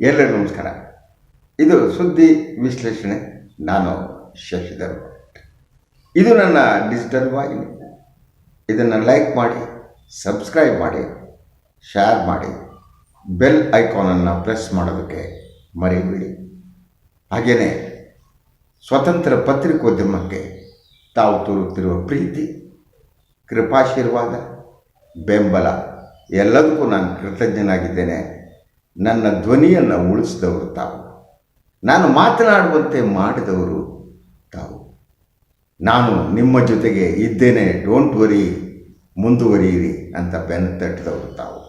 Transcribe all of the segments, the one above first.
ಎಲ್ಲರಿಗೂ ನಮಸ್ಕಾರ. ಇದು ಸುದ್ದಿ ವಿಶ್ಲೇಷಣೆ. ನಾನು ಶಶಿಧರ್. ಇದು ನನ್ನ ಡಿಜಿಟಲ್ ವಾಹಿನಿ. ಇದನ್ನು ಲೈಕ್ ಮಾಡಿ, ಸಬ್ಸ್ಕ್ರೈಬ್ ಮಾಡಿ ಶೇರ್ ಮಾಡಿ, ಬೆಲ್ ಐಕಾನನ್ನು ಪ್ರೆಸ್ ಮಾಡೋದಕ್ಕೆ ಮರೆಯಬೇಡಿ. ಹಾಗೆಯೇ ಸ್ವತಂತ್ರ ಪತ್ರಿಕೋದ್ಯಮಕ್ಕೆ ತಾವು ತೋರುತ್ತಿರುವ ಪ್ರೀತಿ, ಕೃಪಾಶೀರ್ವಾದ, ಬೆಂಬಲ ಎಲ್ಲದಕ್ಕೂ ನಾನು ಕೃತಜ್ಞನಾಗಿದ್ದೇನೆ. ನನ್ನ ಧ್ವನಿಯನ್ನು ಉಳಿಸಿದವರು ತಾವು. ನಾನು ಮಾತನಾಡುವಂತೆ ಮಾಡಿದವರು ತಾವು. ನಾನು ನಿಮ್ಮ ಜೊತೆಗೆ ಇದ್ದೇನೆ ಡೋಂಟ್ ವರಿ ಮುಂದುವರಿಯಿರಿ ಅಂತ ಬೆನ್ನು ತಟ್ಟಿದವರು ತಾವು.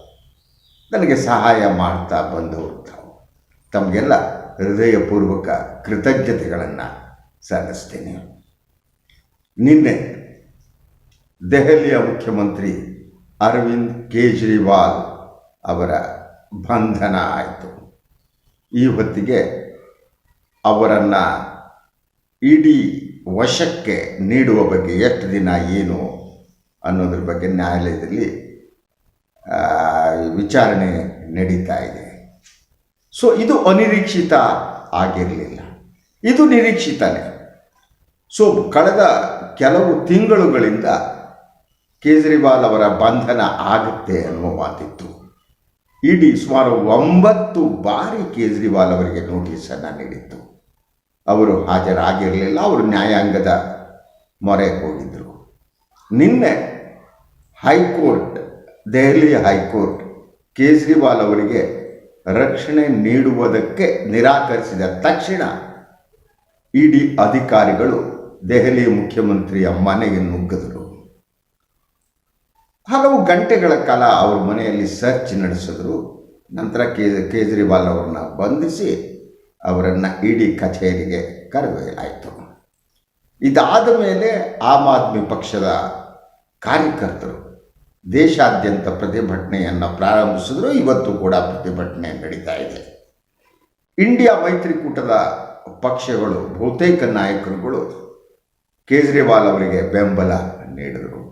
ನನಗೆ ಸಹಾಯ ಮಾಡ್ತಾ ಬಂದವರು ತಾವು. ತಮಗೆಲ್ಲ ಹೃದಯಪೂರ್ವಕ ಕೃತಜ್ಞತೆಗಳನ್ನು ಸಲ್ಲಿಸ್ತೇನೆ. ನಿನ್ನೆ ದೆಹಲಿಯ ಮುಖ್ಯಮಂತ್ರಿ ಅರವಿಂದ್ ಕೇಜ್ರಿವಾಲ್ ಅವರ ಬಂಧನ ಆಯಿತು. ಈ ಹೊತ್ತಿಗೆ ಅವರನ್ನು ಇಡೀ ವಶಕ್ಕೆ ನೀಡುವ ಬಗ್ಗೆ ಎಷ್ಟು ದಿನ ಏನು ಅನ್ನೋದ್ರ ಬಗ್ಗೆ ನ್ಯಾಯಾಲಯದಲ್ಲಿ ವಿಚಾರಣೆ ನಡೀತಾ ಇದೆ. ಸೊ ಇದು ಅನಿರೀಕ್ಷಿತ ಆಗಿರಲಿಲ್ಲ. ಇದು ನಿರೀಕ್ಷಿತನೇ. ಸೊ ಕಳೆದ ಕೆಲವು ತಿಂಗಳುಗಳಿಂದ ಕೇಜ್ರಿವಾಲ್ ಅವರ ಬಂಧನ ಆಗುತ್ತೆ ಅನ್ನುವ ಮಾತಿತ್ತು. ಇಡೀ ಸುಮಾರು ಒಂಬತ್ತು ಬಾರಿ ಕೇಜ್ರಿವಾಲ್ ಅವರಿಗೆ ನೋಟಿಸನ್ನು ನೀಡಿತ್ತು. ಅವರು ಹಾಜರಾಗಿರಲಿಲ್ಲ, ಅವರು ನ್ಯಾಯಾಂಗದ ಮೊರೆ ಹೋಗಿದ್ದರು ನಿನ್ನೆ ಹೈಕೋರ್ಟ್, ದೆಹಲಿ ಹೈಕೋರ್ಟ್ ಕೇಜ್ರಿವಾಲ್ ಅವರಿಗೆ ರಕ್ಷಣೆ ನೀಡುವುದಕ್ಕೆ ನಿರಾಕರಿಸಿದ ತಕ್ಷಣ ಇಡಿ ಅಧಿಕಾರಿಗಳು ದೆಹಲಿ ಮುಖ್ಯಮಂತ್ರಿಯ ಮನೆಗೆ ನುಗ್ಗಿದರು. ಹಲವು ಗಂಟೆಗಳ ಕಾಲ ಅವರ ಮನೆಯಲ್ಲಿ ಸರ್ಚ್ ನಡೆಸಿದ್ರು. ನಂತರ ಕೇ ಕೇಜ್ರಿವಾಲ್ ಅವರನ್ನ ಬಂಧಿಸಿ ಅವರನ್ನು ಇಡಿ ಕಚೇರಿಗೆ ಕರೆದೊಯ್ಯಲಾಯಿತು. ಇದಾದ ಮೇಲೆ ಆಮ್ ಆದ್ಮಿ ಪಕ್ಷದ ಕಾರ್ಯಕರ್ತರು ದೇಶಾದ್ಯಂತ ಪ್ರತಿಭಟನೆಯನ್ನು ಪ್ರಾರಂಭಿಸಿದ್ರು. ಇವತ್ತು ಕೂಡ ಪ್ರತಿಭಟನೆ ನಡೀತಾ ಇದೆ. ಇಂಡಿಯಾ ಮೈತ್ರಿಕೂಟದ ಪಕ್ಷಗಳು, ಬಹುತೇಕ ನಾಯಕರುಗಳು ಕೇಜ್ರಿವಾಲ್ ಅವರಿಗೆ ಬೆಂಬಲ ನೀಡಿದರು.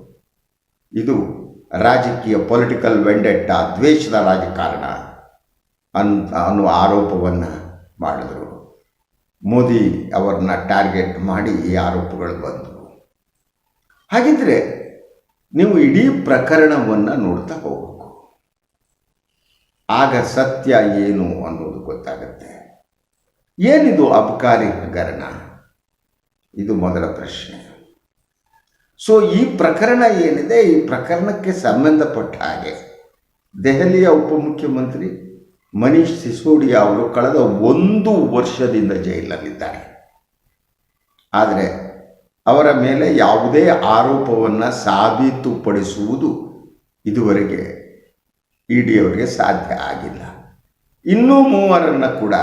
ಇದು ರಾಜಕೀಯ ಪೊಲಿಟಿಕಲ್ ವೆಂಡೆಟ್ಟ ದ್ವೇಷದ ರಾಜಕಾರಣ ಅನ್ ಅನ್ನುವ ಆರೋಪವನ್ನು ಮಾಡಿದರು. ಮೋದಿ ಅವರನ್ನ ಟಾರ್ಗೆಟ್ ಮಾಡಿ ಈ ಆರೋಪಗಳು ಬಂದವು. ಹಾಗಿದ್ರೆ ನೀವು ಇಡೀ ಪ್ರಕರಣವನ್ನು ನೋಡ್ತಾ ಹೋಗಬೇಕು. ಆಗ ಸತ್ಯ ಏನು ಅನ್ನೋದು ಗೊತ್ತಾಗುತ್ತೆ. ಏನಿದು ಅಬಕಾರಿ ಹಗರಣ? ಇದು ಮೊದಲ ಪ್ರಶ್ನೆ. ಸೊ ಈ ಪ್ರಕರಣ ಏನಿದೆ? ಈ ಪ್ರಕರಣಕ್ಕೆ ಸಂಬಂಧಪಟ್ಟ ಹಾಗೆ ದೆಹಲಿಯ ಉಪಮುಖ್ಯಮಂತ್ರಿ ಮನೀಶ್ ಸಿಸೋಡಿಯಾ ಅವರು ಕಳೆದ ಒಂದು ವರ್ಷದಿಂದ ಜೈಲಲ್ಲಿದ್ದಾರೆ. ಆದರೆ ಅವರ ಮೇಲೆ ಯಾವುದೇ ಆರೋಪವನ್ನು ಸಾಬೀತುಪಡಿಸುವುದು ಇದುವರೆಗೆ ಇ ಡಿ ಅವರಿಗೆ ಸಾಧ್ಯ ಆಗಿಲ್ಲ. ಇನ್ನೂ ಮೂವರನ್ನು ಕೂಡ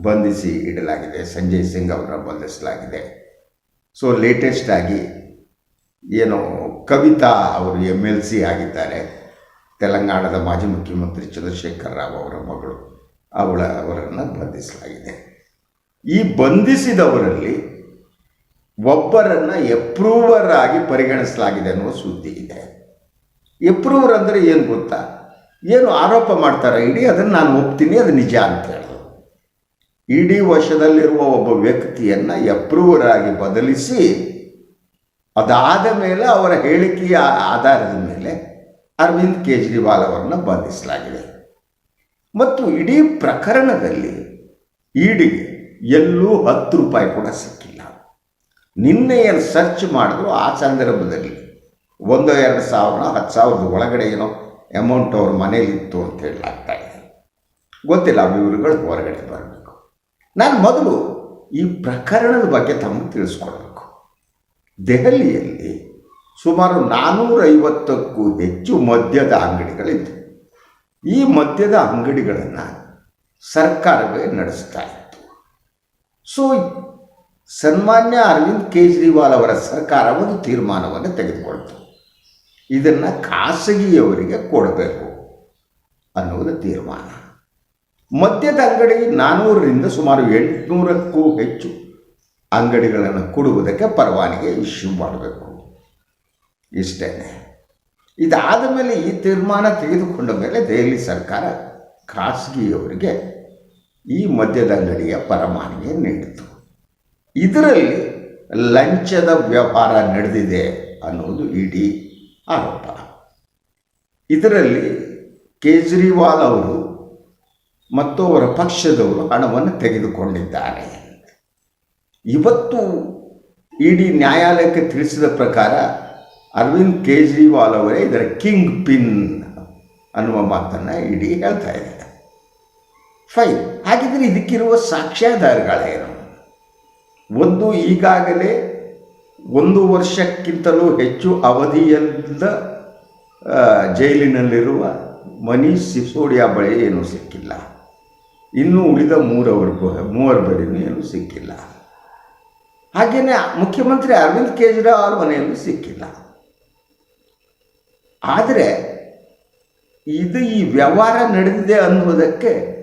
ಬಂಧಿಸಿ ಇಡಲಾಗಿದೆ. ಸಂಜಯ್ ಸಿಂಗ್ ಅವರನ್ನು ಬಂಧಿಸಲಾಗಿದೆ. ಸೊ ಲೇಟೆಸ್ಟ್ ಆಗಿ ಏನು ಕವಿತಾ ಅವರು ಎಂ ಎಲ್ ಸಿ ಆಗಿದ್ದಾರೆ. ತೆಲಂಗಾಣದ ಮಾಜಿ ಮುಖ್ಯಮಂತ್ರಿ ಚಂದ್ರಶೇಖರ್ ರಾವ್ ಅವರ ಮಗಳು. ಅವಳ, ಅವರನ್ನು ಬಂಧಿಸಲಾಗಿದೆ. ಈ ಬಂಧಿಸಿದವರಲ್ಲಿ ಒಬ್ಬರನ್ನು ಎಪ್ರೂವರ್ ಆಗಿ ಪರಿಗಣಿಸಲಾಗಿದೆ ಅನ್ನುವ ಸುದ್ದಿ ಇದೆ. ಎಪ್ರೂವರ್ ಅಂದರೆ ಏನು ಗೊತ್ತಾ? ಏನು ಆರೋಪ ಮಾಡ್ತಾರೆ? ಇಡೀ ಅದನ್ನು ನಾನು ಒಪ್ತೀನಿ, ಅದು ನಿಜ ಅಂತ ಹೇಳೋದು. ಇಡೀ ವಶದಲ್ಲಿರುವ ಒಬ್ಬ ವ್ಯಕ್ತಿಯನ್ನು ಎಪ್ರೂವರ್ ಆಗಿ ಬದಲಿಸಿ ಅದಾದ ಮೇಲೆ ಅವರ ಹೇಳಿಕೆಯ ಆಧಾರದ ಮೇಲೆ ಅರವಿಂದ್ ಕೇಜ್ರಿವಾಲ್ ಅವರನ್ನು ಬಂಧಿಸಲಾಗಿದೆ. ಮತ್ತು ಇಡೀ ಪ್ರಕರಣದಲ್ಲಿ ಈಡಿಗೆ ಎಲ್ಲೂ ಹತ್ತು ರೂಪಾಯಿ ಕೂಡ ಸಿಕ್ಕಿಲ್ಲ. ನಿನ್ನೆ ಏನು ಸರ್ಚ್ ಮಾಡಿದ್ರು, ಆ ಸಂದರ್ಭದಲ್ಲಿ ಒಂದು, ಎರಡು ಸಾವಿರ, ಹತ್ತು ಸಾವಿರದ ಒಳಗಡೆ ಏನೋ ಅಮೌಂಟ್ ಅವ್ರ ಮನೇಲಿತ್ತು ಅಂತ ಹೇಳಲಾಗ್ತಾ ಇದೆ. ಗೊತ್ತಿಲ್ಲ, ವಿವರಗಳು ಹೊರಗಡೆ ಬರಬೇಕು. ನಾನು ಮೊದಲು ಈ ಪ್ರಕರಣದ ಬಗ್ಗೆ ತಮಗೆ ತಿಳಿಸ್ಕೊಡ್ಬೇಕು ದೆಹಲಿಯಲ್ಲಿ ಸುಮಾರು ನಾನ್ನೂರೈವತ್ತಕ್ಕೂ ಹೆಚ್ಚು ಮದ್ಯದ ಅಂಗಡಿಗಳಿದ್ದವು ಈ ಮದ್ಯದ ಅಂಗಡಿಗಳನ್ನು ಸರ್ಕಾರವೇ ನಡೆಸ್ತಾ ಇತ್ತು. ಸೊ ಸನ್ಮಾನ್ಯ ಅರವಿಂದ್ ಕೇಜ್ರಿವಾಲ್ ಅವರ ಸರ್ಕಾರ ಒಂದು ತೀರ್ಮಾನವನ್ನು ತೆಗೆದುಕೊಳ್ತು. ಇದನ್ನು ಖಾಸಗಿಯವರಿಗೆ ಕೊಡಬೇಕು ಅನ್ನುವುದು ತೀರ್ಮಾನ. ಮದ್ಯದ ಅಂಗಡಿ ನಾನ್ನೂರರಿಂದ ಸುಮಾರು ಎಂಟುನೂರಕ್ಕೂ ಹೆಚ್ಚು ಅಂಗಡಿಗಳನ್ನು ಕೊಡುವುದಕ್ಕೆ ಪರವಾನಿಗೆ ಇಶ್ಯೂ ಮಾಡಬೇಕು. ಇಷ್ಟೇ. ಇದಾದ ಮೇಲೆ ಈ ತೀರ್ಮಾನ ತೆಗೆದುಕೊಂಡ ಮೇಲೆ ದೆಹಲಿ ಸರ್ಕಾರ ಖಾಸಗಿಯವರಿಗೆ ಈ ಮದ್ಯದ ಅಂಗಡಿಯ ಪರವಾನಿಗೆ ನೀಡಿತು. ಇದರಲ್ಲಿ ಲಂಚದ ವ್ಯವಹಾರ ನಡೆದಿದೆ ಅನ್ನೋದು ಇಡೀ ಆರೋಪ. ಇದರಲ್ಲಿ ಕೇಜ್ರಿವಾಲ್ ಅವರು ಮತ್ತು ಅವರ ಪಕ್ಷದವರು ಹಣವನ್ನು ತೆಗೆದುಕೊಂಡಿದ್ದಾರೆ. ಇವತ್ತು ಇಡೀ ನ್ಯಾಯಾಲಯಕ್ಕೆ ತಿಳಿಸಿದ ಪ್ರಕಾರ ಅರವಿಂದ್ ಕೇಜ್ರಿವಾಲ್ ಅವರೇ ಇದರ ಕಿಂಗ್ ಪಿನ್ ಅನ್ನುವ ಮಾತನ್ನು ಇಡೀ ಹೇಳ್ತಾ ಇದೆ ಫೈನ್. ಹಾಗಿದ್ರೆ ಇದಕ್ಕಿರುವ ಸಾಕ್ಷ್ಯಾಧಾರಗಳೇನು ಒಂದು ಈಗಾಗಲೇ ಒಂದು ವರ್ಷಕ್ಕಿಂತಲೂ ಹೆಚ್ಚು ಅವಧಿಯಿಂದ ಜೈಲಿನಲ್ಲಿರುವ ಮನೀಶ್ ಸಿಸೋಡಿಯಾ ಬಳಿ ಏನೂ ಸಿಕ್ಕಿಲ್ಲ. ಇನ್ನೂ ಉಳಿದ ಮೂರವರ್ಗ, ಮೂವರ ಬಳಿನೂ ಏನೂ ಸಿಕ್ಕಿಲ್ಲ. ಹಾಗೆಯೇ ಮುಖ್ಯಮಂತ್ರಿ ಅರವಿಂದ್ ಕೇಜ್ರಿವಾಲ್ ಮನೆಯಲ್ಲೂ ಸಿಕ್ಕಿಲ್ಲ. ಆದರೆ ಇದು ಈ ವ್ಯವಹಾರ ನಡೆದಿದೆ ಅನ್ನುವುದಕ್ಕೆ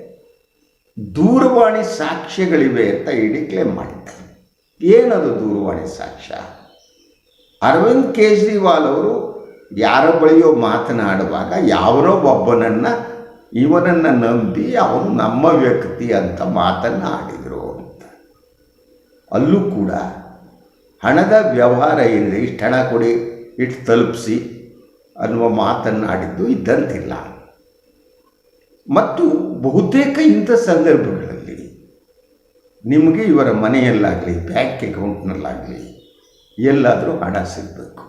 ದೂರವಾಣಿ ಸಾಕ್ಷ್ಯಗಳಿವೆ ಅಂತ ಇಡಿ ಕ್ಲೇಮ್ ಮಾಡಿದ್ದಾರೆ. ಏನದು ದೂರವಾಣಿ ಸಾಕ್ಷ್ಯ? ಅರವಿಂದ್ ಕೇಜ್ರಿವಾಲ್ ಅವರು ಯಾರ ಬಳಿಯೋ ಮಾತನಾಡುವಾಗ ಯಾವನೋ ಒಬ್ಬನನ್ನು, ಇವನನ್ನು ನಂಬಿ ಅವನು ನಮ್ಮ ವ್ಯಕ್ತಿ ಅಂತ ಅಂತ ಅಲ್ಲೂ ಕೂಡ ಹಣದ ವ್ಯವಹಾರ ಏನಿದೆ ಇಷ್ಟು ಹಣ ಕೊಡಿ, ಇಷ್ಟು ತಲುಪಿಸಿ ಅನ್ನುವ ಮಾತನ್ನು ಆಡಿದ್ದು ಇದ್ದಂತಿಲ್ಲ. ಮತ್ತು ಬಹುತೇಕ ಇಂಥ ಸಂದರ್ಭಗಳಲ್ಲಿ ನಿಮಗೆ ಇವರ ಮನೆಯಲ್ಲಾಗಲಿ, ಬ್ಯಾಂಕ್ ಅಕೌಂಟ್ನಲ್ಲಾಗಲಿ ಎಲ್ಲಾದರೂ ಹಣ ಸಿಗಬೇಕು.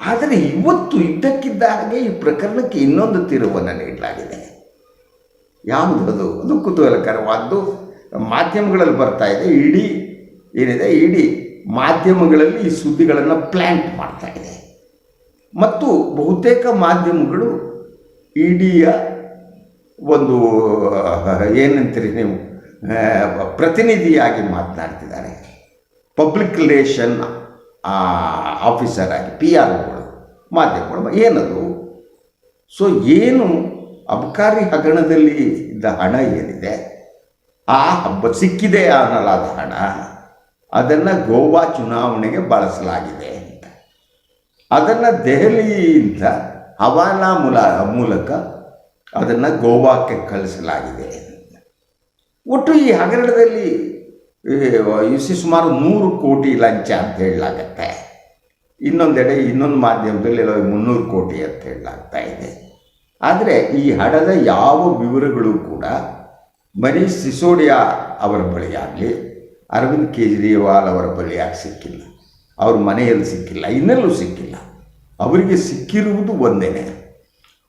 ಆದರೆ ಇವತ್ತು ಇದ್ದಕ್ಕಿದ್ದ ಹಾಗೆ ಈ ಪ್ರಕರಣಕ್ಕೆ ಇನ್ನೊಂದು ತಿರುವನ್ನು ನೀಡಲಾಗಿದೆ. ಯಾವುದದು ಅದು ಕುತೂಹಲಕರವಾದ್ದು ಮಾಧ್ಯಮಗಳಲ್ಲಿ ಬರ್ತಾ ಇದೆ, ಇಡೀ ಏನಿದೆ? ಇಡೀ ಮಾಧ್ಯಮಗಳಲ್ಲಿ ಈ ಸುದ್ದಿಗಳನ್ನು ಪ್ಲ್ಯಾಂಟ್ ಮಾಡ್ತಾ ಇದೆ. ಮತ್ತು ಬಹುತೇಕ ಮಾಧ್ಯಮಗಳು ಇಡಿಯ ಒಂದು ಏನಂತೀರಿ ನೀವು? ಪ್ರತಿನಿಧಿಯಾಗಿ ಮಾತನಾಡ್ತಿದ್ದಾರೆ. ಪಬ್ಲಿಕ್ ರಿಲೇಷನ್ ಆಫೀಸರ್ ಆಗಿ ಪಿ ಆರ್ಗಳು ಮಾಧ್ಯಮಗಳು, ಏನದು? ಸೊ ಏನು ಅಬಕಾರಿ ಹಗರಣದಲ್ಲಿ ಇದ್ದ ಹಣ ಏನಿದೆ? ಆ ಹಬ್ಬ ಸಿಕ್ಕಿದೆ ಅನ್ನಲಾದ ಹಣ. ಅದನ್ನು ಗೋವಾ ಚುನಾವಣೆಗೆ ಬಳಸಲಾಗಿದೆ ಅಂತ. ಅದನ್ನು ದೆಹಲಿಯಿಂದ ಹವಾನಾ ಮೂಲ, ಮೂಲಕ ಅದನ್ನು ಗೋವಾಕ್ಕೆ ಕಳಿಸಲಾಗಿದೆ ಒಟ್ಟು ಈ ಹಗರಣದಲ್ಲಿ ಇಸಿ ಸುಮಾರು ನೂರು ಕೋಟಿ ಲಂಚ ಅಂತ ಹೇಳಲಾಗತ್ತೆ. ಇನ್ನೊಂದೆಡೆ, ಇನ್ನೊಂದು ಮಾಧ್ಯಮದಲ್ಲಿ ಮುನ್ನೂರು ಕೋಟಿ ಅಂತ ಹೇಳಲಾಗ್ತಾ ಇದೆ. ಆದರೆ ಈ ಹಣದ ಯಾವ ವಿವರಗಳು ಕೂಡ ಮನೀಶ್ ಸಿಸೋಡಿಯಾ ಅವರ ಬಳಿಯಾಗಲಿ ಅರವಿಂದ್ ಕೇಜ್ರಿವಾಲ್ ಅವರ ಬಳಿ ಯಾಕೆ ಸಿಕ್ಕಿಲ್ಲ? ಅವ್ರ ಮನೆಯಲ್ಲಿ ಸಿಕ್ಕಿಲ್ಲ, ಇನ್ನೆಲ್ಲೂ ಸಿಕ್ಕಿಲ್ಲ. ಅವರಿಗೆ ಸಿಕ್ಕಿರುವುದು ಒಂದೇನೆ.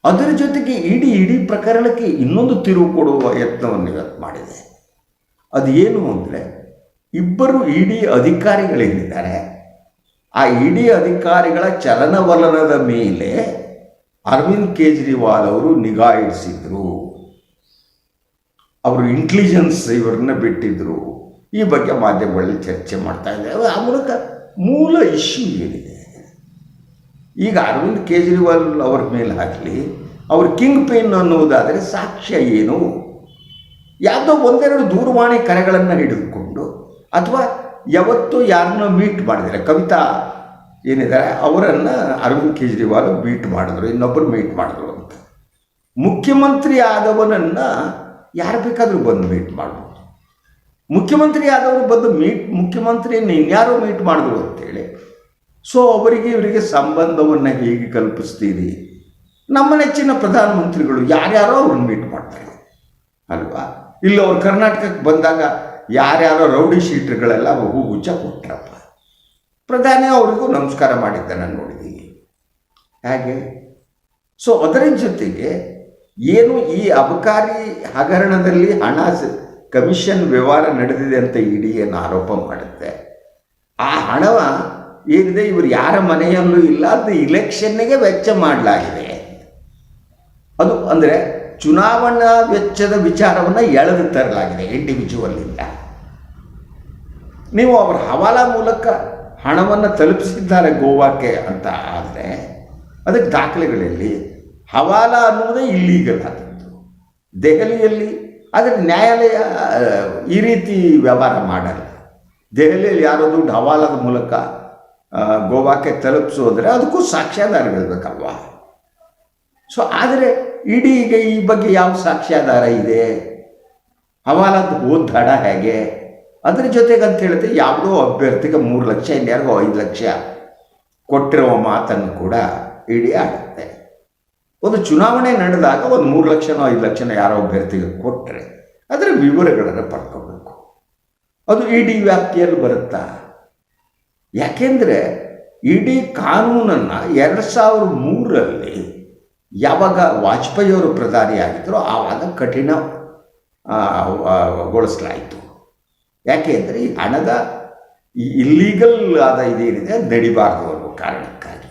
ಅದರ ಜೊತೆಗೆ ಇಡೀ ಇಡೀ ಪ್ರಕರಣಕ್ಕೆ ಇನ್ನೊಂದು ತಿರುವು ಕೊಡುವ ಯತ್ನವನ್ನು ಇವತ್ತು ಮಾಡಿದೆ. ಅದು ಏನು ಅಂದರೆ, ಇಬ್ಬರು ಇಡಿ ಅಧಿಕಾರಿಗಳೇನಿದ್ದಾರೆ ಆ ಇಡಿ ಅಧಿಕಾರಿಗಳ ಚಲನವಲನದ ಮೇಲೆ ಅರವಿಂದ್ ಕೇಜ್ರಿವಾಲ್ ಅವರು ನಿಗಾ ಇಡಿಸಿದ್ರು ಅವರು ಇಂಟೆಲಿಜೆನ್ಸ್ ಇವರನ್ನ ಬಿಟ್ಟಿದ್ರು. ಈ ಬಗ್ಗೆ ಮಾಧ್ಯಮಗಳಲ್ಲಿ ಚರ್ಚೆ ಮಾಡ್ತಾ ಇದೆ ಆ ಮೂಲಕ ಮೂಲ ಇಶ್ಯೂ ಏನಿದೆ? ಈಗ ಅರವಿಂದ್ ಕೇಜ್ರಿವಾಲ್ ಅವರ ಮೇಲೆ ಹಾಕಲಿ ಅವ್ರ ಕಿಂಗ್ ಪೇನ್ ಅನ್ನುವುದಾದರೆ ಸಾಕ್ಷ್ಯ ಏನು? ಯಾವುದೋ ಒಂದೆರಡು ದೂರವಾಣಿ ಕರೆಗಳನ್ನು ಹಿಡಿದುಕೊಂಡು ಅಥವಾ ಯಾವತ್ತೂ ಯಾರನ್ನೋ ಮೀಟ್ ಮಾಡಿದರೆ, ಕವಿತಾ ಏನಿದ್ದಾರೆ ಅವರನ್ನು ಅರವಿಂದ್ ಕೇಜ್ರಿವಾಲ್ ಮೀಟ್ ಮಾಡಿದ್ರು ಇನ್ನೊಬ್ಬರು ಮೀಟ್ ಮಾಡಿದ್ರು ಅಂತ. ಮುಖ್ಯಮಂತ್ರಿ ಆದವನನ್ನು ಯಾರು ಬೇಕಾದರೂ ಬಂದು ಮೀಟ್ ಮಾಡ್ಬೋದು. ಮುಖ್ಯಮಂತ್ರಿ ಆದವರು ಬಂದು ಮೀಟ್, ಮುಖ್ಯಮಂತ್ರಿಯನ್ನು ಇನ್ಯಾರೋ ಮೀಟ್ ಮಾಡಿದ್ರು ಅಂತೇಳಿ. ಸೊ ಅವರಿಗೆ ಇವರಿಗೆ ಸಂಬಂಧವನ್ನು ಹೇಗೆ ಕಲ್ಪಿಸ್ತೀರಿ? ನಮ್ಮ ನೆಚ್ಚಿನ ಪ್ರಧಾನಮಂತ್ರಿಗಳು ಯಾರ್ಯಾರೋ ಅವ್ರನ್ನ ಮೀಟ್ ಮಾಡ್ತಾರೆ. ಅಲ್ವಾ? ಇಲ್ಲಿ, ಅವ್ರು ಕರ್ನಾಟಕಕ್ಕೆ ಬಂದಾಗ ಯಾರ್ಯಾರೋ ರೌಡಿ ಶೀಟ್ರುಗಳೆಲ್ಲ ಹೂ ಕೊಟ್ರಪ್ಪ. ಪ್ರಧಾನಿ ಅವರಿಗೂ ನಮಸ್ಕಾರ ಮಾಡಿದ್ದನ್ನು ನೋಡಿದ್ದೀವಿ ಹಾಗೆ? ಸೊ ಅದರ ಜೊತೆಗೆ ಏನು ಈ ಅಬಕಾರಿ ಹಗರಣದಲ್ಲಿ ಹಣ ಕಮಿಷನ್ ವ್ಯವಹಾರ ನಡೆದಿದೆ ಅಂತ ಇಡಿ ಏನು ಆರೋಪ ಮಾಡುತ್ತೆ. ಆ ಹಣವ ಏನಿದೆ? ಇವರು ಯಾರ ಮನೆಯಲ್ಲೂ ಇಲ್ಲ, ಅದು ಇಲೆಕ್ಷನ್ನಿಗೆ ವೆಚ್ಚ ಮಾಡಲಾಗಿದೆ. ಅದು ಅಂದರೆ ಚುನಾವಣಾ ವೆಚ್ಚದ ವಿಚಾರವನ್ನು ಎಳೆದು ತರಲಾಗಿದೆ ಇಂಡಿವಿಜುವಲ್ಲಿಂದ ನೀವು ಅವರ ಹವಾಲಾ ಮೂಲಕ ಹಣವನ್ನು ತಲುಪಿಸಿದ್ದಾರೆ ಗೋವಾಕ್ಕೆ ಅಂತ ಆದರೆ, ಅದಕ್ಕೆ ದಾಖಲೆಗಳಲ್ಲಿ ಹವಾಲಾ ಅನ್ನುವುದೇ ಇಲ್ಲೀಗಲ್ ಆದದ್ದು. ದೆಹಲಿಯಲ್ಲಿ ಆದರೆ ನ್ಯಾಯಾಲಯ ಈ ರೀತಿ ವ್ಯವಹಾರ ಮಾಡಲ್ಲ. ದೆಹಲಿಯಲ್ಲಿ ಯಾರೋ ದುಡ್ಡು ಹವಾಲದ ಮೂಲಕ ಗೋವಾಕ್ಕೆ ತಲುಪಿಸೋದ್ರೆ ಅದಕ್ಕೂ ಸಾಕ್ಷ್ಯಾಧಾರಗಳಿರ್ಬೇಕಲ್ವಾ? ಸೊ ಆದರೆ ಇಡೀ ಈ ಬಗ್ಗೆ ಯಾವ ಸಾಕ್ಷ್ಯಾಧಾರ ಇದೆ? ಹವಾಲದ ಹೋದ ದಡ ಹೇಗೆ? ಅದ್ರ ಜೊತೆಗೆ ಅಂತ ಹೇಳಿದ್ರೆ ಯಾವುದೋ ಅಭ್ಯರ್ಥಿಗೆ ಮೂರು ಲಕ್ಷ ಇನ್ಯಾರಿಗೋ ಐದು ಲಕ್ಷ ಕೊಟ್ಟಿರುವ ಮಾತನ್ನು ಕೂಡ ಇಡೀ ಆಡುತ್ತೆ ಒಂದು ಚುನಾವಣೆ ನಡೆದಾಗ ಒಂದು ಮೂರು ಲಕ್ಷನೋ ಐದು ಲಕ್ಷನೋ ಯಾರೋ ಅಭ್ಯರ್ಥಿಗೆ ಕೊಟ್ಟರೆ ಅದರ ವಿವರಗಳನ್ನು ಪಡ್ಕೋಬೇಕು. ಅದು ಇಡೀ ವ್ಯಾಪ್ತಿಯಲ್ಲಿ ಬರುತ್ತಾ? ಯಾಕೆಂದರೆ ಇಡೀ ಕಾನೂನನ್ನು ಎರಡು ಸಾವಿರದ ಮೂರರಲ್ಲಿ ಯಾವಾಗ ವಾಜಪೇಯಿ ಅವರು ಆವಾಗ ಕಠಿಣ ಆ, ಕಠಿಣಗೊಳಿಸಲಾಯಿತು ಗೊಳಿಸಲಾಯಿತು. ಯಾಕೆ ಅಂದರೆ ಈ ಹಣದ ಈ ಇಲ್ಲೀಗಲ್ ಆದ ಇದೇನಿದೆ ನಡಿಬಾರ್ದು ಅನ್ನೋ ಕಾರಣಕ್ಕಾಗಿ.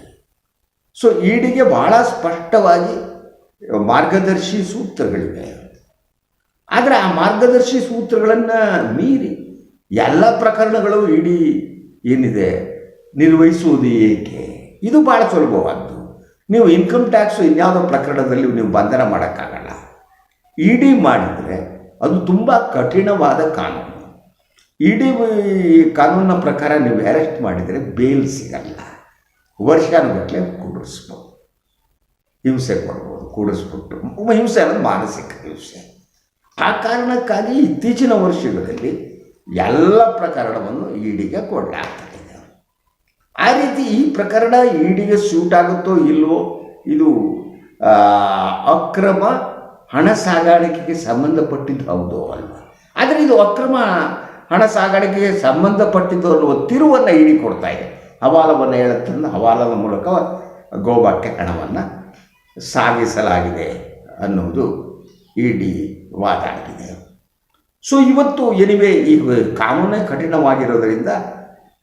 ಸೊ ಈಡಿಗೆ ಬಹಳ ಸ್ಪಷ್ಟವಾಗಿ ಮಾರ್ಗದರ್ಶಿ ಸೂತ್ರಗಳಿವೆ. ಆದರೆ ಆ ಮಾರ್ಗದರ್ಶಿ ಸೂತ್ರಗಳನ್ನು ಮೀರಿ ಎಲ್ಲ ಪ್ರಕರಣಗಳು ಇಡೀ ಏನಿದೆ? ನಿರ್ವಹಿಸುವುದು ಏಕೆ? ಇದು ಭಾಳ ಸುಲಭವಾದ್ದು. ನೀವು ಇನ್ಕಮ್ ಟ್ಯಾಕ್ಸ್ ಇನ್ಯಾವುದೋ ಪ್ರಕರಣದಲ್ಲಿ ನೀವು ಬಂಧನ ಮಾಡೋಕ್ಕಾಗಲ್ಲ. ಇಡಿ ಮಾಡಿದರೆ ಅದು ತುಂಬ ಕಠಿಣವಾದ ಕಾನೂನು. ಇಡಿ ಕಾನೂನಿನ ಪ್ರಕಾರ ನೀವು ಅರೆಸ್ಟ್ ಮಾಡಿದರೆ ಬೇಲ್ ಸಿಗಲ್ಲ. ವರ್ಷಾನುಗಟ್ಟಲೆ ಕೂಡಿಸ್ಬೋದು ಹಿಂಸೆ ಕೊಡ್ಬೋದು ಕೂಡಿಸ್ಬಿಟ್ಟು ಹಿಂಸೆ ಅನ್ನೋದು ಮಾನಸಿಕ ಹಿಂಸೆ. ಆ ಕಾರಣಕ್ಕಾಗಿ ಇತ್ತೀಚಿನ ವರ್ಷಗಳಲ್ಲಿ ಎಲ್ಲ ಪ್ರಕರಣವನ್ನು ಈಡಿಗೆ ಕೊಡಲಾಗ್ತದೆ. ಆ ರೀತಿ ಈ ಪ್ರಕರಣ ಈಡಿಗೆ ಸೂಟ್ ಆಗುತ್ತೋ ಇಲ್ವೋ, ಇದು ಅಕ್ರಮ ಹಣ ಸಾಗಾಣಿಕೆಗೆ ಸಂಬಂಧಪಟ್ಟಿದ್ದು ಹೌದೋ ಅಲ್ವ? ಆದರೆ ಇದು ಅಕ್ರಮ ಹಣ ಸಾಗಾಣಿಕೆಗೆ ಸಂಬಂಧಪಟ್ಟಿದ್ದು ಅನ್ನುವ ತಿರುವನ್ನು ಕೊಡ್ತಾ ಇದೆ. ಹವಾಲವನ್ನು ಹೇಳುತ್ತಂದು ಹವಾಲದ ಮೂಲಕ ಗೋವಾಕ್ಕೆ ಹಣವನ್ನು ಸಾಗಿಸಲಾಗಿದೆ ಅನ್ನುವುದು ಇಡಿ ವಾದ ಆಗಿದೆ. ಸೊ ಇವತ್ತು ಎನಿವೆ ಈ ಕಾನೂನೇ ಕಠಿಣವಾಗಿರೋದರಿಂದ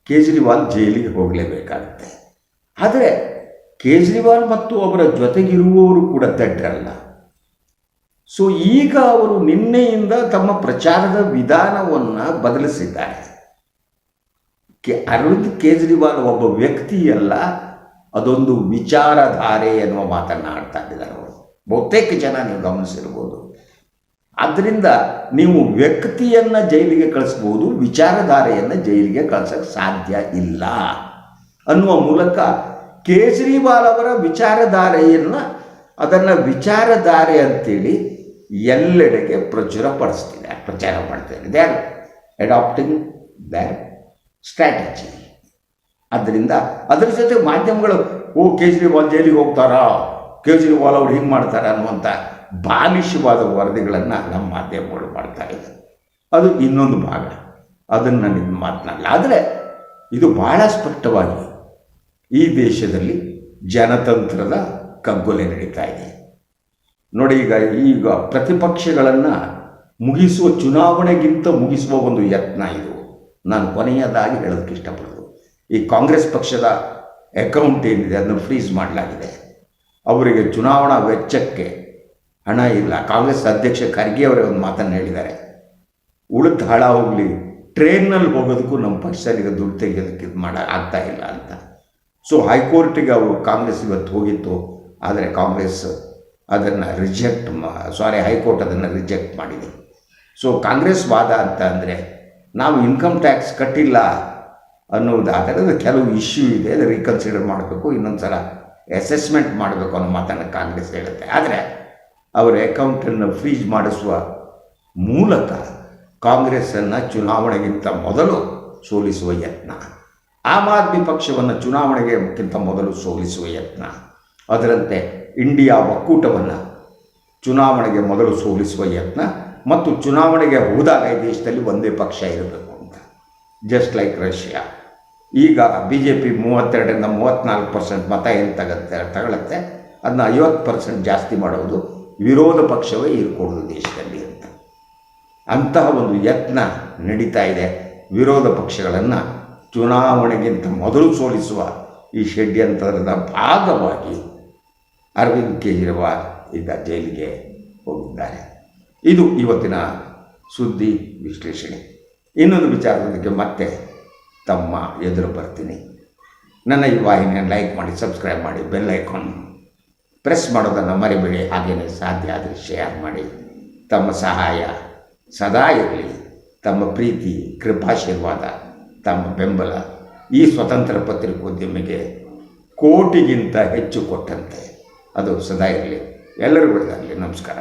ಕೇಜ್ರಿವಾಲ್ ಜೈಲಿಗೆ ಹೋಗಲೇಬೇಕಾಗುತ್ತೆ. ಆದರೆ ಕೇಜ್ರಿವಾಲ್ ಮತ್ತು ಅವರ ಜೊತೆಗಿರುವವರು ಕೂಡ ದಡ್ಡರಲ್ಲ ಸೊ ಈಗ ಅವರು ನಿನ್ನೆಯಿಂದ ತಮ್ಮ ಪ್ರಚಾರದ ವಿಧಾನವನ್ನು ಬದಲಿಸಿದ್ದಾರೆ. ಕೆ ಅರವಿಂದ್ ಕೇಜ್ರಿವಾಲ್ ಒಬ್ಬ ವ್ಯಕ್ತಿಯಲ್ಲ, ಅದೊಂದು ವಿಚಾರಧಾರೆ ಎನ್ನುವ ಮಾತನ್ನು ಆಡ್ತಾ ಇದ್ದಾರೆ ಅವರು. ಬಹುತೇಕ ಜನ ನೀವು ಗಮನಿಸಿರ್ಬೋದು. ಆದ್ದರಿಂದ ನೀವು ವ್ಯಕ್ತಿಯನ್ನು ಜೈಲಿಗೆ ಕಳಿಸ್ಬೋದು, ವಿಚಾರಧಾರೆಯನ್ನು ಜೈಲಿಗೆ ಕಳ್ಸೋಕ್ಕೆ ಸಾಧ್ಯ ಇಲ್ಲ ಅನ್ನುವ ಮೂಲಕ ಕೇಜ್ರಿವಾಲ್ ಅವರ ವಿಚಾರಧಾರೆಯನ್ನು, ಅದನ್ನು ವಿಚಾರಧಾರೆ ಅಂತೇಳಿ ಎಲ್ಲೆಡೆಗೆ ಪ್ರಚುರಪಡಿಸ್ತಿದೆ, ಪ್ರಚಾರ ಮಾಡ್ತಿದ್ದಾರೆ they are adapting their strategy ಆದ್ದರಿಂದ ಅದರ ಜೊತೆ ಮಾಧ್ಯಮಗಳು, ಓ, ಕೇಜ್ರಿವಾಲ್ ಜೈಲಿಗೆ ಹೋಗ್ತಾರಾ? ಕೇಜ್ರಿವಾಲ್ ಅವ್ರು ಹಿಂಗೆ ಮಾಡ್ತಾರ ಅನ್ನುವಂಥ ಬಾಲಿಷವಾದ ವರದಿಗಳನ್ನು ನಮ್ಮ ಮಾಧ್ಯಮಗಳು ಮಾಡ್ತಾ ಇದೆ ಅದು ಇನ್ನೊಂದು ಭಾಗ. ಅದನ್ನು ನಾನು ಇದು ಮಾತನಾಡಲ್ಲ ಆದರೆ ಇದು ಬಹಳ ಸ್ಪಷ್ಟವಾಗಿ ಈ ದೇಶದಲ್ಲಿ ಜನತಂತ್ರದ ಕಗ್ಗೊಲೆ ನಡೀತಾ ಇದೆ. ನೋಡಿ ಈಗ ಈಗ ಪ್ರತಿಪಕ್ಷಗಳನ್ನು ಮುಗಿಸುವ ಚುನಾವಣೆಗಿಂತ ಮುಗಿಸುವ ಒಂದು ಯತ್ನ ಇದು. ನಾನು ಕೊನೆಯದಾಗಿ ಹೇಳೋದಕ್ಕೆ ಇಷ್ಟಪಡೋದು. ಈ ಕಾಂಗ್ರೆಸ್ ಪಕ್ಷದ ಅಕೌಂಟ್ ಏನಿದೆ, ಅದನ್ನು ಫ್ರೀಸ್ ಮಾಡಲಾಗಿದೆ. ಅವರಿಗೆ ಚುನಾವಣಾ ವೆಚ್ಚಕ್ಕೆ ಹಣ ಇಲ್ಲ. ಕಾಂಗ್ರೆಸ್ ಅಧ್ಯಕ್ಷ ಖರ್ಗೆ ಅವರೇ ಒಂದು ಮಾತನ್ನು ಹೇಳಿದ್ದಾರೆ. ಉಳಿದ ಹಣ ಹೋಗಲಿ ಟ್ರೈನ್ನಲ್ಲಿ ಹೋಗೋದಕ್ಕೂ ನಮ್ಮ ಪಕ್ಷದಲ್ಲಿ ಈಗ ದುಡ್ಡು ತೆಗೆಯೋದಕ್ಕೆ ಇದು ಮಾಡ, ಆಗ್ತಾ ಇಲ್ಲ ಅಂತ. ಸೊ ಹೈಕೋರ್ಟಿಗೆ ಅವರು ಕಾಂಗ್ರೆಸ್ ಇವತ್ತು ಹೋಗಿತ್ತು. ಆದರೆ ಕಾಂಗ್ರೆಸ್ ಅದನ್ನು ರಿಜೆಕ್ಟ್ ಮಾ ಸಾರಿ ಹೈಕೋರ್ಟ್ ಅದನ್ನು ರಿಜೆಕ್ಟ್ ಮಾಡಿದೆ. ಸೊ ಕಾಂಗ್ರೆಸ್ ವಾದ ಅಂತ ಅಂದರೆ ನಾವು ಇನ್ಕಮ್ ಟ್ಯಾಕ್ಸ್ ಕಟ್ಟಿಲ್ಲ ಅನ್ನೋದಾದರೆ ಅದು ಕೆಲವು ಇಶ್ಯೂ ಇದೆ, ಅದು ರೀಕನ್ಸಿಡರ್ ಮಾಡಬೇಕು ಇನ್ನೊಂದು ಸಲ ಅಸೆಸ್ಮೆಂಟ್ ಮಾಡಬೇಕು ಅನ್ನೋ ಮಾತನ್ನು ಕಾಂಗ್ರೆಸ್ ಹೇಳುತ್ತೆ. ಆದರೆ ಅವರ ಅಕೌಂಟನ್ನು ಫ್ರೀಜ್ ಮಾಡಿಸುವ ಮೂಲಕ ಕಾಂಗ್ರೆಸ್ಸನ್ನು ಚುನಾವಣೆಗಿಂತ ಮೊದಲು ಸೋಲಿಸುವ ಯತ್ನ, ಆಮ್ ಆದ್ಮಿ ಪಕ್ಷವನ್ನು ಚುನಾವಣೆಗಿಂತ ಮೊದಲು ಸೋಲಿಸುವ ಯತ್ನ, ಅದರಂತೆ ಇಂಡಿಯಾ ಒಕ್ಕೂಟವನ್ನು ಚುನಾವಣೆಗೆ ಮೊದಲು ಸೋಲಿಸುವ ಯತ್ನ ಮತ್ತು ಚುನಾವಣೆಗೆ ಹೋದಾಗ ಈ ದೇಶದಲ್ಲಿ ಒಂದೇ ಪಕ್ಷ ಇರಬೇಕು ಅಂತ. ಜಸ್ಟ್ ಲೈಕ್ ರಷ್ಯಾ ಈಗ ಬಿ ಜೆ ಪಿ ಮೂವತ್ತೆರಡರಿಂದ ಮೂವತ್ತ್ನಾಲ್ಕು ಪರ್ಸೆಂಟ್ ಮತ ಏನು ತಗತ್ತೆ, ತಗೊಳುತ್ತೆ? ಅದನ್ನ ಐವತ್ತು ಪರ್ಸೆಂಟ್ ಜಾಸ್ತಿ ಮಾಡೋದು ವಿರೋಧ ಪಕ್ಷವೇ ಇರ್ಕೊಡೋದು ದೇಶದಲ್ಲಿ ಅಂತ. ಅಂತಹ ಒಂದು ಯತ್ನ ನಡೀತಾ ಇದೆ. ವಿರೋಧ ಪಕ್ಷಗಳನ್ನು ಚುನಾವಣೆಗಿಂತ ಮೊದಲು ಸೋಲಿಸುವ ಈ ಷಡ್ಯಂತ್ರದ ಭಾಗವಾಗಿ ಅರವಿಂದ್ ಕೇಜ್ರಿವಾಲ್ ಈಗ ಜೈಲಿಗೆ ಹೋಗಿದ್ದಾರೆ. ಇದು ಇವತ್ತಿನ ಸುದ್ದಿ ವಿಶ್ಲೇಷಣೆ. ಇನ್ನೊಂದು ವಿಚಾರದೊಂದಿಗೆ ಮತ್ತೆ ತಮ್ಮ ಎದುರು ಬರ್ತೀನಿ. ನನ್ನ ಈ ವಾಹಿನಿಯನ್ನು ಲೈಕ್ ಮಾಡಿ, ಸಬ್ಸ್ಕ್ರೈಬ್ ಮಾಡಿ, ಬೆಲ್ ಐಕಾನ್ ಪ್ರೆಸ್ ಮಾಡೋದನ್ನು ಮರಿಬೇಡಿ. ಹಾಗೆಯೇ ಸಾಧ್ಯ ಆದರೆ ಶೇರ್ ಮಾಡಿ. ತಮ್ಮ ಸಹಾಯ ಸದಾ ಇರಲಿ. ತಮ್ಮ ಪ್ರೀತಿ, ಕೃಪಾಶೀರ್ವಾದ, ತಮ್ಮ ಬೆಂಬಲ ಈ ಸ್ವತಂತ್ರ ಪತ್ರಿಕೋದ್ಯಮಿಗೆ ಕೋಟಿಗಿಂತ ಹೆಚ್ಚು ಕೊಟ್ಟಂತೆ. ಅದು ಸದಾ ಇರಲಿ. ಎಲ್ಲರಿಗೂ ಒಳ್ಳೆಯದಾಗಲಿ ನಮಸ್ಕಾರ.